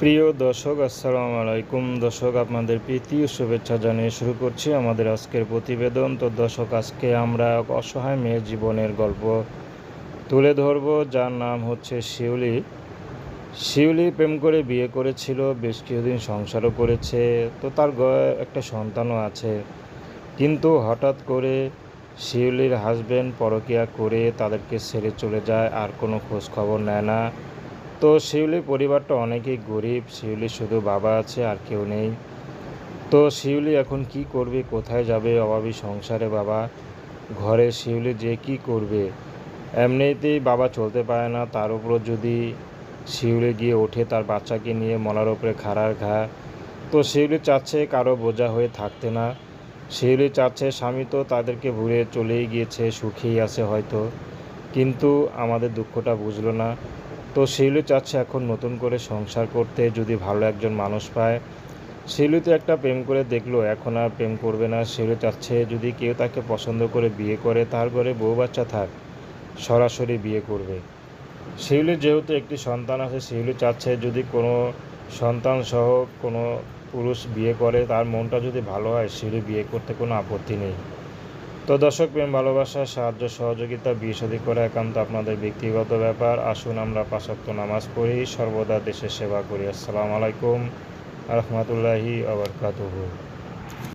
প্রিয় দর্শক, আসসালামু আলাইকুম। দর্শক, আপনাদের প্রীতি শুভেচ্ছা জানিয়ে শুরু করছি আমাদের আজকের প্রতিবেদন। তো দর্শক, আজকে আমরা অসহায় মেয়ের জীবনের গল্প তুলে ধরব। যার নাম হচ্ছে শিউলি। শিউলি প্রেম করে বিয়ে করেছিল, বেশ কিছুদিন সংসারও করেছে। তো তার একটা সন্তানও আছে। কিন্তু হঠাৎ করে শিউলির হাজব্যান্ড পরকিয়া করে তাদেরকে ছেড়ে চলে যায়, আর কোনো খোঁজ খবর নেয় না। তো শিউলির পরিবারটা অনেকেই গরিব শিউলির শুধু বাবা আছে আর কেউ নেই। তো শিউলি এখন কি করবে, কোথায় যাবে, অভাবী সংসারে বাবা, ঘরে শিউলি যে কি করবে? এমনিতেই বাবা চলতে পারে না, তার উপর যদি শিউলি গিয়ে ওঠে, তার বাচ্চাকে নিয়ে মলার ওপরে খাড়ার ঘা। তো শিউলি চাচ্ছে কারও বোঝা হয়ে থাকতে না। শিউলি চাচ্ছে স্বামী তো তাদেরকে ভুলে চলেই গিয়েছে, সুখেই আছে হয়তো। কিন্তু আমাদের দুঃখটা বুঝলো না। তো শিউলি চাচ্ছে এখন নতুন করে সংসার করতে, যদি ভালো একজন মানুষ পায়। শিউলি তো একটা প্রেম করে দেখল, এখন আর প্রেম করবে না। শিউলি চাচ্ছে যদি কেউ তাকে পছন্দ করে বিয়ে করে, তার ঘরে বউ বাচ্চা থাক, সরাসরি বিয়ে করবে। শিউলির যেহেতু একটি সন্তান আছে, শিউলি চাচ্ছে যদি কোনো সন্তান সহ কোনো পুরুষ বিয়ে করে, তার মনটা যদি ভালো হয়, শিউলি বিয়ে করতে কোনো আপত্তি নেই। তো দর্শক প্রেম, ভালোবাসা, সাহায্য, সহযোগিতা, বিয়ে শাদী করা একান্ত আপনাদের ব্যক্তিগত ব্যাপার। আসুন আমরা পাশাক্ত নামাজ পড়ি, সর্বদা দেশের সেবা করি। আসসালামু আলাইকুম রহমতুল্লাহি আবরকাতুহু